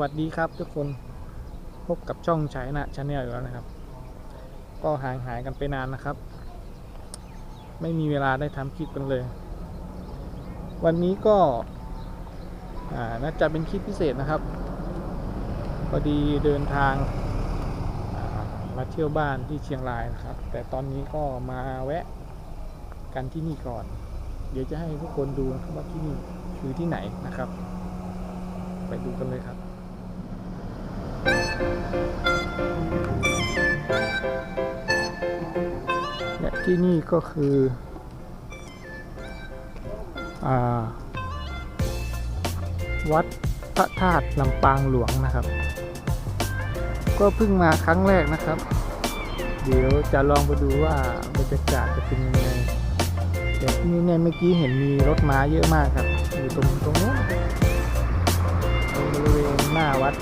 วัสดีครับทุกคนพบกับช่องชายนะชาแนลอยู่แล้วนะครับ ก็ห่างหายกันไปนานนะครับ ไม่มีเวลาได้ทำคลิปกันเลย วันนี้ก็น่าจะเป็นคลิปพิเศษนะครับพอดีเดินทางมาเที่ยวบ้านที่เชียงรายนะครับ แต่ตอนนี้ก็มาแวะกันที่นี่ก่อน เดี๋ยวจะให้ทุกคนดูนะครับว่าที่นี่คือที่ไหนนะครับ ไปดูกันเลยครับ และที่นี่ก็คืออาวัดพระธาตุลำปางหลวงนะครับ ก็เพิ่งมาครั้งแรกนะครับ เดี๋ยวจะลองไปดูว่าบรรยากาศจะเป็นยังไงแต่ที่นี่เนี่ยเมื่อกี้เห็นมีรถม้าเยอะมากครับ อยู่ตรงตรงนู้นตรงบริเวณหน้าวัด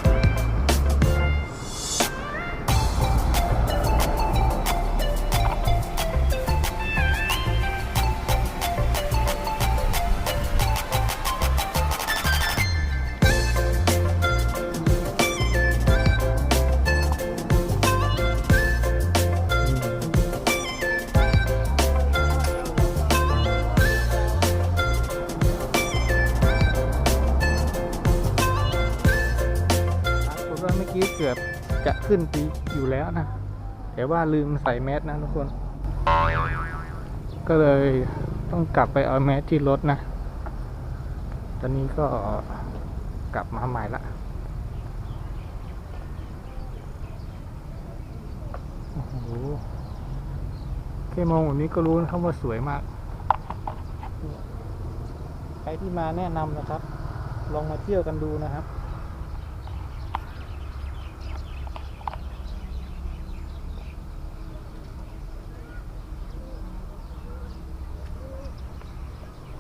ว่าลืมใส่แมสนะทุกคน ก็เลยต้องกลับไปเอาแมสที่รถนะ ตอนนี้ก็กลับมาใหม่ละโอ้โหแค่มองแบบนี้ก็รู้นะครับว่าสวยมาก ใครที่มาแนะนำนะครับ ลองมาเที่ยวกันดูนะครับ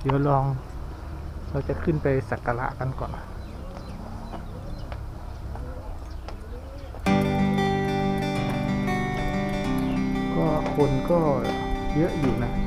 ดี๋ยวลอง เราจะขึ้นไปสักการะกันก่อนก็คนก็เยอะอยู่นะ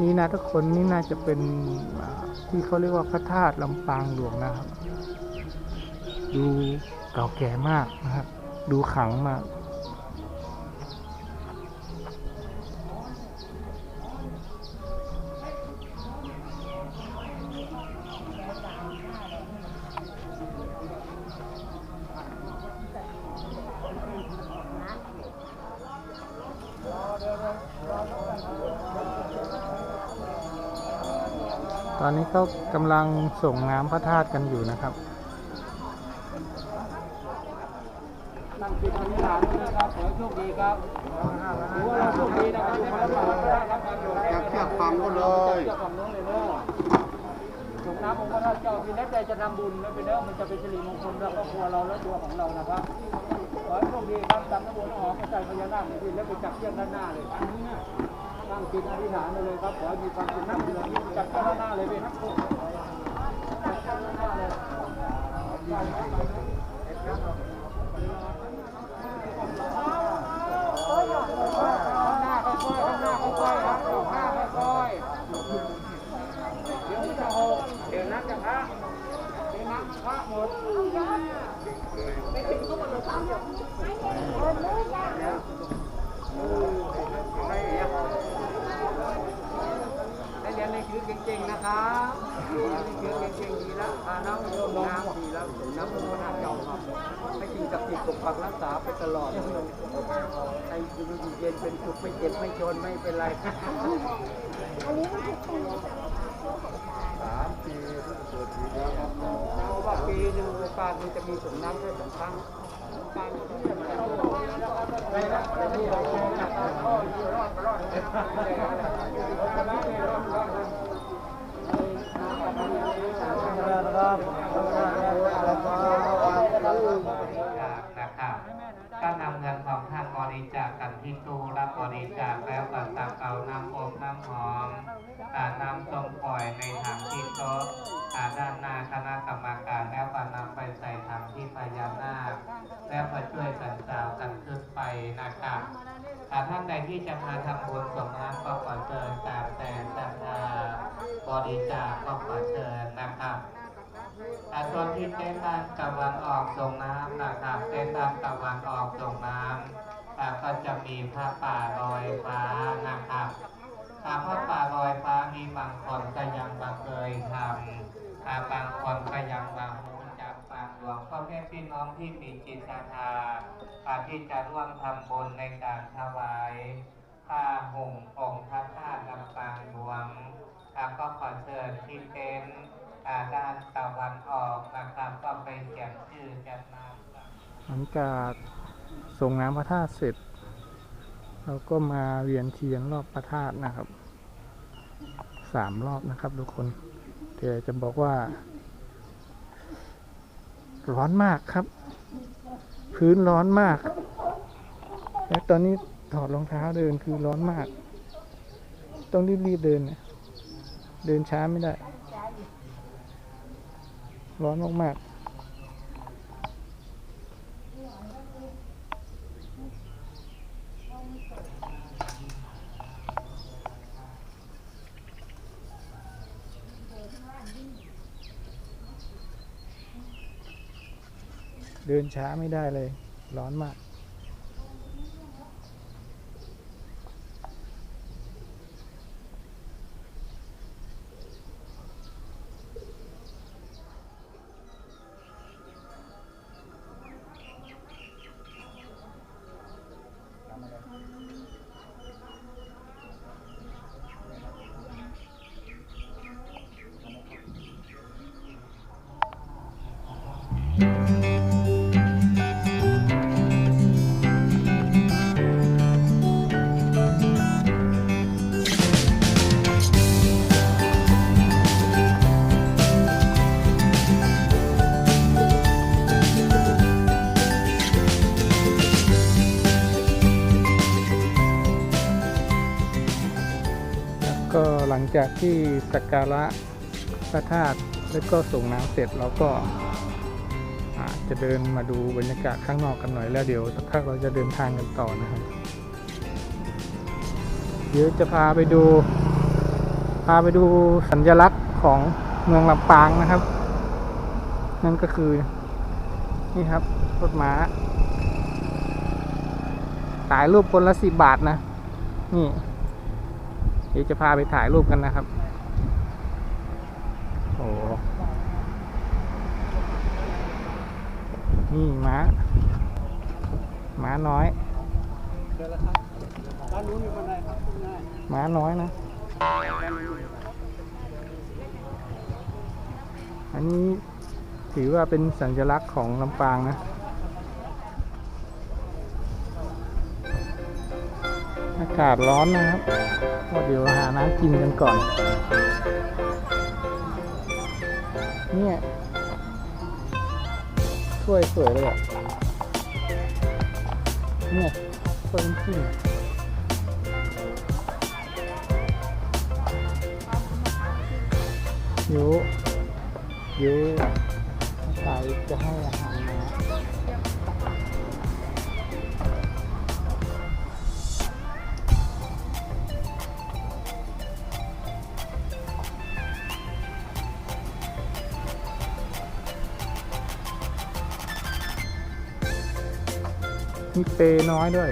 นี่นะทุกคนนี่น่าจะเป็นที่เขาเรียกว่าพระธาตุลำปางหลวงนะครับ ดูเก่าแก่มากนะครับ ดูขังมาก อนนี้เขากำลังส่งน้ำพระธาตุกันอยู่นะครับนั่งจิตอธิษฐานด้วยนะครับขอให้โชคดีครับถือว่าเราโชคดีนะครับอยู่มาลำบากก็ได้รับการโปรดจับเชือกฝังก็เลยเชือกฝั่งโน้นเลยเนอะส่งน้ำองค์พระเจ้าพี่เล็กใจจะทำบุญแล้วไปเนอะมันจะเป็นสิริมงคลกับครอบครัวเราและตัวของเรานะครับขอให้โชคดีครับจำน้ำบุญหอมกระจายพญานาคในพี่เล็กไปจับเชือกด้านหน้าเลย นั่งจิตอธิษฐานเลยครับขอให้มีความสุขนั่งอยู่ตจับเชือกด้านหน้าเลยพี่ครับจับเชือกด้านหน้าเลยครับข้างหน้าค่อยๆเดี๋ยวมันจะหกเดี๋ยวนักจะพระเดี๋ยวนักพระหมหยน ในชื่อเก่งๆนะครับชื่อเก่งๆดีแล้วพาน้ำลงน้ำดีแล้วน้ำลงน้ำเจ้าครับให้สิ่งศักดิ์สิทธิ์ปกปักรักษาไปตลอดให้อยู่เย็นเป็นสุขไม่เจ็บไม่จนไม่เป็นไรสามปีเกิดปีแล้วครับเพราะว่าปีหนึ่งโอกาสมันจะมีส่งน้ำแค่สองครั้งการไปนะ นก็นะครับก็นำเงินของท่านบริจาคกันที่ตู้รับบริจาคแล้วก็ตักเอาน้ำอบน้ำหอมอ่น้ำส้มปล่อยในถังที่โต๊ะอ่าด้านหน้าคณะกรรมการแล้วก็นำไปใส่ถังที่พญานาคแล้วก็ช่วยกันสาวกันขึ้นไปนะครับอ่าท่านใดที่จะมาทำบุญสมน้ำก็ขอเชิญตามแต่ศรัทธาบริจาคก็ขอเชิญนะครับ อาส่วนที่เต้นด้านตะวันออกส่งน้ำนะครับเต้นด้านตะวันออกส่งน้ำก็จะมีผ้าป่าลอยฟ้านะครับอ่าผ้าป่าลอยฟ้ามีบางคนก็ยังบังเคยทำอ่าบางคนก็ยังบางรู้จากปากหลวงพ่อแม่พี่น้องที่มีจิตศรัทธาอ่าที่จะร่วมทำบุญในการถวายผ้าห่มองค์พระธาตุลำปางหลวงก็ขอเชิญที่เต็นท์ อาดาตะวันออกนะครับก็ไปเขียนชื่อจัดน้ำหลังจากส่งน้ำพระธาตุเสร็จ เราก็มาเวียนเทียนรอบพระธาตุนะครับสามรอบนะครับทุกคนแต่จะบอกว่า ร้อนมากครับ พื้นร้อนมาก และตอนนี้ถอดรองเท้าเดินคือร้อนมาก ต้องรีบๆเดิน เดินช้าไม่ได้ ร้อนมากๆเดินช้าไม่ได้เลย ร้อนมาก จากที่สักการะพระธาตุแล้วก็ส่งน้ำเสร็จเราก็าจะเดินมาดูบรรยากาศข้างนอกกันหน่อยแล้วเดี๋ยวสักพักเราจะเดินทางกันต่อนะครับ เดี๋ยวจะพาไปดู พาไปดูสัญลักษณ์ของเมืองลำปางนะครับ นั่นก็คือนี่ครับรถม้าถ่ายรูปคนละสิบบาทนะ นี่ ดี๋ยวจะพาไปถ่ายรูปกันนะครับ โอ้โหนี่ม้า ม้าน้อยด้านนู้นอยู่บนไดครับง่ายม้าน้อยนะ อันนี้ถือว่าเป็นสัญลักษณ์ของลำปางนะากาศร้อนนะครับก็เดี๋ยวหาน้ำกินกันก่อน เนี่ย ถ้วยสวยเลยอะ เนี่ยถ้วยน้ำจิ้มยูยูใสายจะให้อาหารมา มีเปน้อยด้วย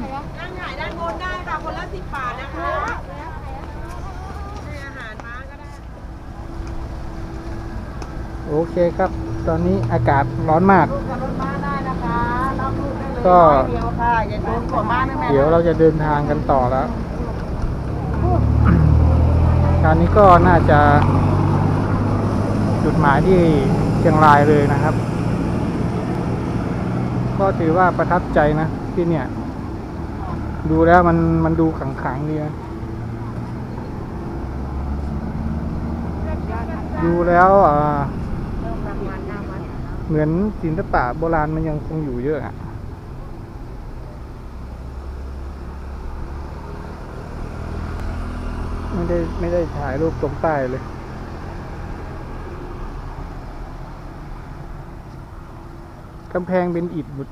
โอนได้ค่ะ คนละสิบบาทนะคะให้อาหารม้าก็ได้ โอเคครับ ตอนนี้อากาศร้อนมาก ลูกกับรถม้าได้นะคะรับลูกได้เลยก็ ร้อยเดียวค่ะอย่าโดนขวดม้านะแม่เดี๋ยวเราจะเดินทางกันต่อแล้ว คราวนี้ก็น่าจะ จุดหมายที่เชียงรายเลยนะครับ ก็ถือว่าประทับใจนะที่เนี่ย ดูแล้วมันมันดูขังขังๆดีนะดูแล้วอ่าเหมือนศิลปะโบราณมันยังคงอยู่เยอะอะไม่ได้ไม่ได้ถ่ายรูปตรงใต้เลยกำแพงเป็นอิฐหมด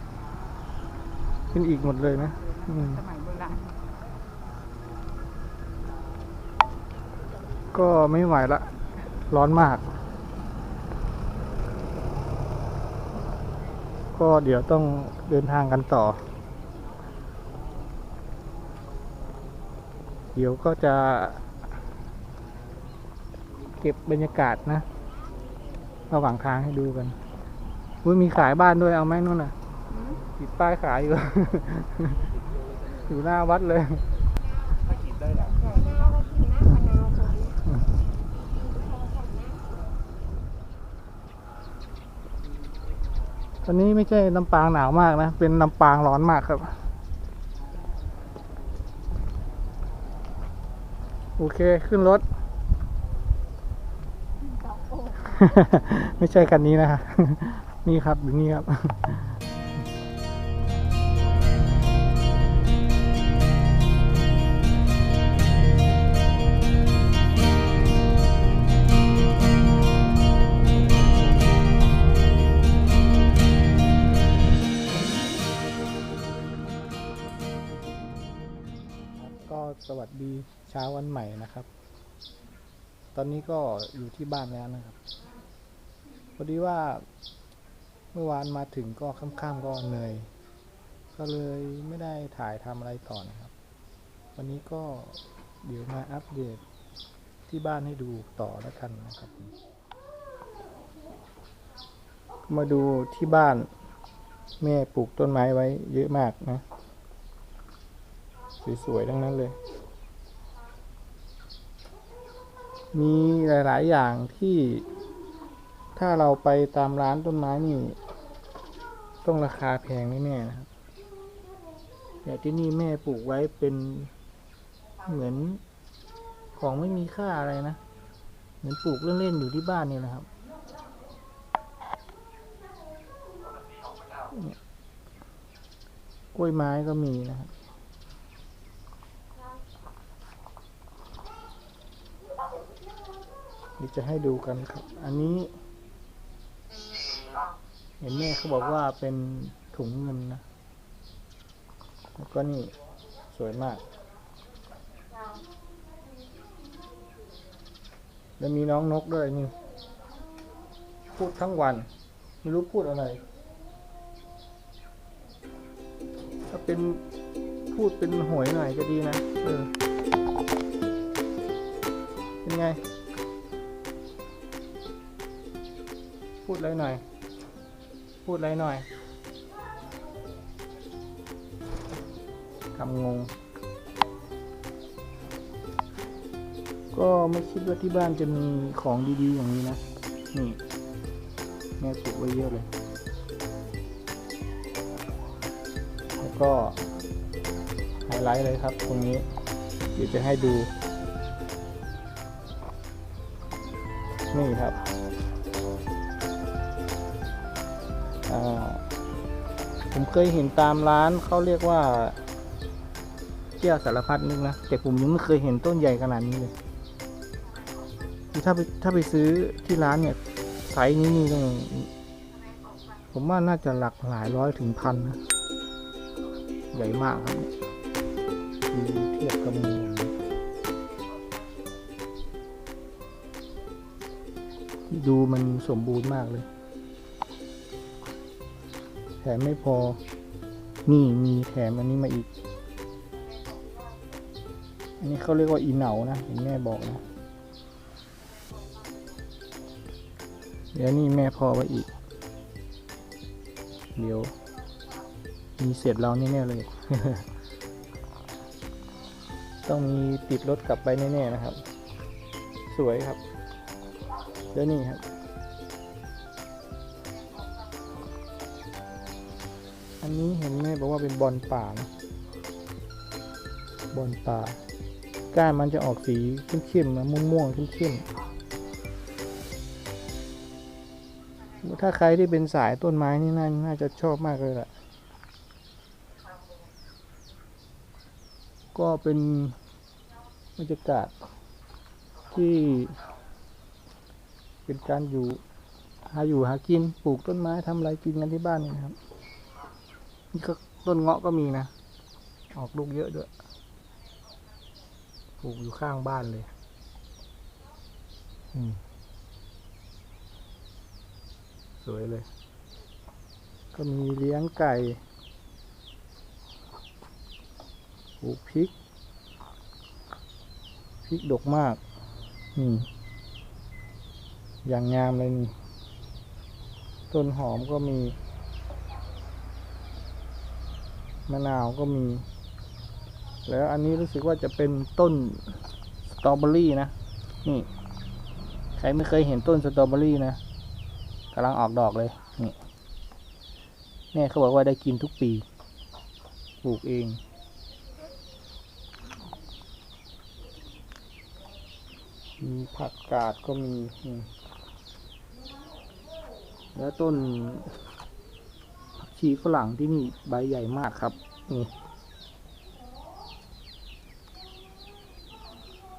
เป็นอิฐหมดเลยนะอืมสมัยโบราณ ก็ไม่ไหวละ ร้อนมาก ก็เดี๋ยวต้องเดินทางกันต่อ เดี๋ยวก็จะเก็บบรรยากาศนะ ระหว่างทางให้ดูกันอุ้ยมีขายบ้านด้วยเอาไหมนู่นน่ะติดป้ายขายอยู่ อยู่หน้าวัดเลย ตอนนี้ไม่ใช่ลำปางหนาวมากนะ เป็นลำปางร้อนมากครับ โอเคขึ้นรถ ไม่ใช่คันนี้นะฮะนี่ครับอยู่นี่ครับ ตอนนี้ก็อยู่ที่บ้านแล้วนะครับพอดีว่าเมื่อวานมาถึงก็ค่ำๆก็เหนื่อย ก็เลยไม่ได้ถ่ายทำอะไรต่อนะครับ วันนี้ก็เดี๋ยวมาอัปเดตที่บ้านให้ดูต่อแล้วกันนะครับ มาดูที่บ้าน แม่ปลูกต้นไม้ไว้เยอะมากนะ สวยๆทั้งนั้นเลย มีหลาย ๆ อย่างที่ถ้าเราไปตามร้านต้นไม้นี่ ต้องราคาแพงแน่ๆนะครับ แต่ที่นี่แม่ปลูกไว้เป็นเหมือนของไม่มีค่าอะไรนะ เหมือนปลูกเล่น ๆ อยู่ที่บ้านนี่นะครับ กล้วยไม้ก็มีนะครับ เดี๋ยวจะให้ดูกันครับ อันนี้ เห็นแม่เขาบอกว่าเป็นถุงเงินนะ แล้วก็นี่สวยมาก แล้วมีน้องนกด้วยนี่ พูดทั้งวัน ไม่รู้พูดอะไร ถ้าเป็นพูดเป็นหวยหน่อยก็ดีนะ เออ เป็นไง พูดอะไรหน่อย พูดอะไรหน่อยทำงง ก็ไม่คิดว่าที่บ้านจะมีของดีๆอย่างนี้นะ นี่แม่ปลูกไว้เยอะเลย แล้วก็ไฮไลท์เลยครับตรงนี้ เดี๋ยวจะให้ดู นี่ครับ ผมเคยเห็นตามร้านเขาเรียกว่าแก้วสารพัดนึกนะแต่ผมยังไม่เคยเห็นต้นใหญ่ขนาดนี้เลยคือถ้าไปถ้าไปซื้อที่ร้านเนี่ยไซส์นี้นี่ต้องผมว่าน่าจะหลักหลายร้อยถึงพันนะใหญ่มากครับเทียบกับมืออย่างดูมันสมบูรณ์มากเลย แถมไม่พอ นี่มีแถมอันนี้มาอีก อันี่เขาเรียกว่าอีเหนานะเห็นแม่บอกนะ เดี๋ยวนี่แม่พอไว้อีก เดี๋ยว มีเสร็จเราแน่ๆเลย ต้องมีติดรถกลับไปแน่ๆนะครับ สวยครับ แล้วนี่ครับ นนี้เห็นแม่บอกว่าเป็นบอลป่านะบอลป่า ก้านมันจะออกสีเข้มๆนะม่วงๆเข้มๆถ้าใครที่เป็นสายต้นไม้นี่น่านาจะชอบมากเลยแหละก็เป็นบรรยากาศที่ เป็นการอยู่หาอยู่หากินปลูกต้นไม้ทำอะไรกินกันที่บ้านนี่นะครับ นี่ก็ต้นเงาะก็มีนะ ออกลูกเยอะด้วยปลูกอยู่ข้างบ้านเลย สวยเลย ก็มีเลี้ยงไก่ปลูกพริก พริกดกมาก นี่ อย่างงามเลยนี่ ต้นหอมก็มี มะนาวก็มี แล้วอันนี้รู้สึกว่าจะเป็นต้นสตรอเบอรี่นะ นี่ ใครไม่เคยเห็นต้นสตรอเบอรี่นะกำลังออกดอกเลย นี่แม่เขาบอกว่าได้กินทุกปี ปลูกเอง มีผักกาดก็มี แล้วต้น ชีฝรั่งที่นี่ใบใหญ่มากครับนี่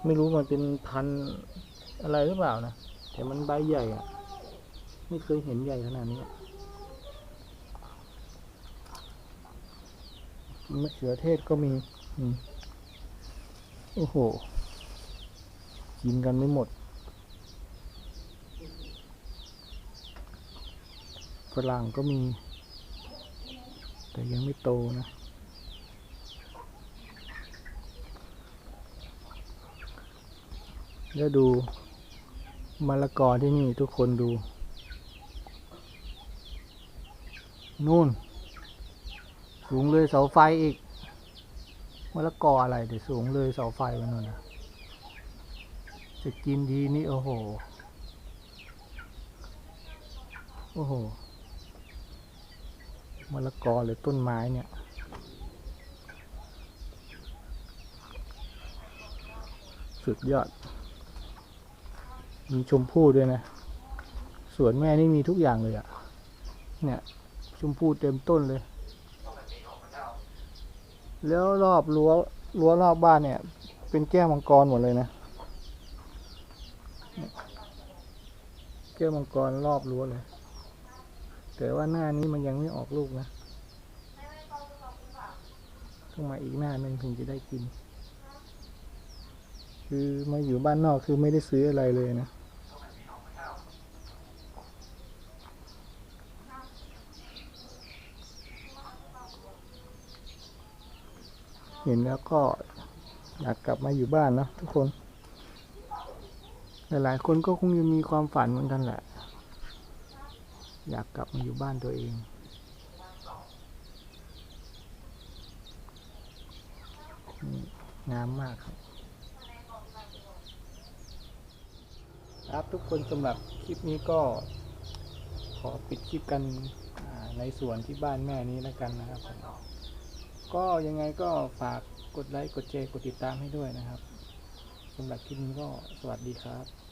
ไม่รู้มันเป็นพันอะไรหรือเปล่านะแต่มันใบใหญ่อะไม่เคยเห็นใหญ่ขนาดนี้มะเขือเทศก็มีโอ้โห กินกันไม่หมดฝรั่งก็มี แต่ยังไม่โตนะ แล้วดูมะละกอที่นี่ทุกคนดู นู่น สูงเลยเสาไฟอีกมะละกออะไรเดี๋ยวสูงเลยเสาไฟมันนู่นนะจะกินดีนี่โอ้โห โอ้โห มะละกอหรือต้นไม้เนี่ย สุดยอด มีชมพู่ด้วยนะ สวนแม่นี่มีทุกอย่างเลยอะเนี่ยชมพู่เต็มต้นเลย แล้วรอบรั้วรั้วรอบบ้านเนี่ย เป็นแก้วมังกรหมดเลยนะ แก้วมังกรรอบรั้วเลย แต่ว่าหน้านี้มันยังไม่ออกลูกนะต้องมาอีกหน้าหนึ่งถึงจะได้กิน คือมาอยู่บ้านนอกคือไม่ได้ซื้ออะไรเลยนะเห็นแล้วก็อยากกลับมาอยู่บ้านนะทุกคน หลายๆคนก็คงจะมีความฝันเหมือนกันแหละ อยากกลับมาอยู่บ้านตัวเอง งามมากครับ ครับทุกคนสำหรับคลิปนี้ก็ ขอปิดคลิปกันในส่วนที่บ้านแม่นี้แล้วกันนะครับ ก็ยังไงก็ฝากกดไลค์ กดแชร์ กดติดตามให้ด้วยนะครับสำหรับคลิปนี้ก็สวัสดีครับ